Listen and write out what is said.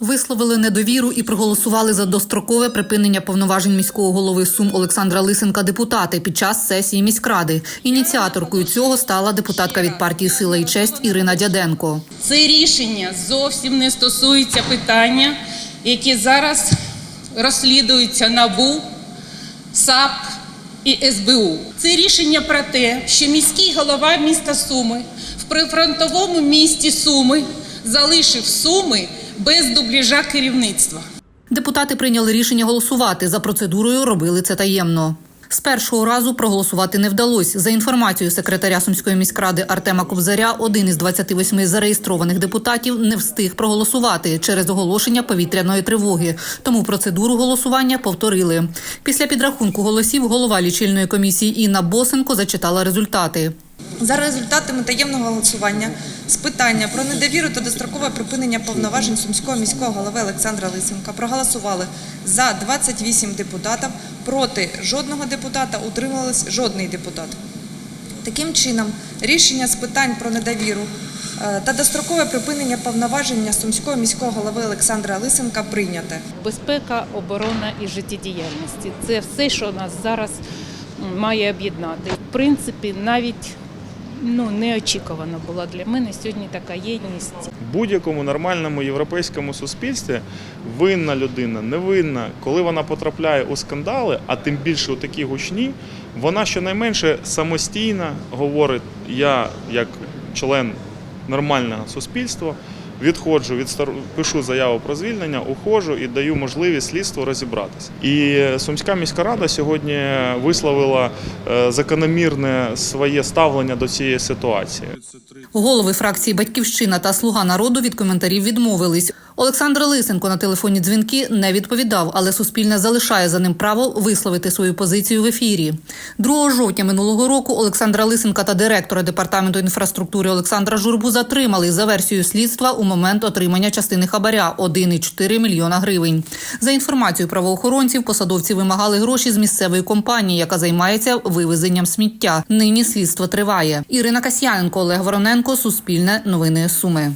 Висловили недовіру і проголосували за дострокове припинення повноважень міського голови Сум Олександра Лисенка депутати під час сесії міськради. Ініціаторкою цього стала депутатка від партії Сила і честь Ірина Дяденко. Це рішення зовсім не стосується питання, які зараз розслідуються НАБУ, САП і СБУ. Це рішення про те, що міський голова міста Суми в прифронтовому місті Суми залишив Суми без дубляжа керівництва. Депутати прийняли рішення голосувати. За процедурою робили це таємно. З першого разу проголосувати не вдалося. За інформацією секретаря Сумської міськради Артема Кобзаря, один із 28 зареєстрованих депутатів не встиг проголосувати через оголошення повітряної тривоги. Тому процедуру голосування повторили. Після підрахунку голосів голова лічильної комісії Інна Босенко зачитала результати. За результатами таємного голосування з питання про недовіру та дострокове припинення повноважень сумського міського голови Олександра Лисенка проголосували за 28 депутатів, проти жодного депутата, утрималось жодний депутат. Таким чином, рішення з питань про недовіру е, та дострокове припинення повноваження сумського міського голови Олександра Лисенка прийняте. Безпека, оборона і життєдіяльності це все, що нас зараз має об'єднати. В принципі, навіть ну неочікувано була для мене сьогодні така єдність. Будь-якому нормальному європейському суспільстві винна людина, невинна, коли вона потрапляє у скандали, а тим більше у такі гучні, вона щонайменше самостійно говорить: я як член нормального суспільства. Відходжу, відстар... пишу заяву про звільнення, ухожу і даю можливість слідству розібратися. І Сумська міська рада сьогодні висловила е, закономірне своє ставлення до цієї ситуації. Голови фракції Батьківщина та Слуга народу від коментарів відмовились. Олександр Лисенко на телефонні дзвінки не відповідав, але Суспільне залишає за ним право висловити свою позицію в ефірі. 2 жовтня минулого року Олександра Лисенка та директора департаменту інфраструктури Олександра Журбу затримали за версією слідства у момент отримання частини хабаря 1,4 мільйона гривень. За інформацією правоохоронців, посадовці вимагали гроші з місцевої компанії, яка займається вивезенням сміття. Нині слідство триває. Ірина Касьяненко, Олег Вороненко, Суспільне, Новини Суми.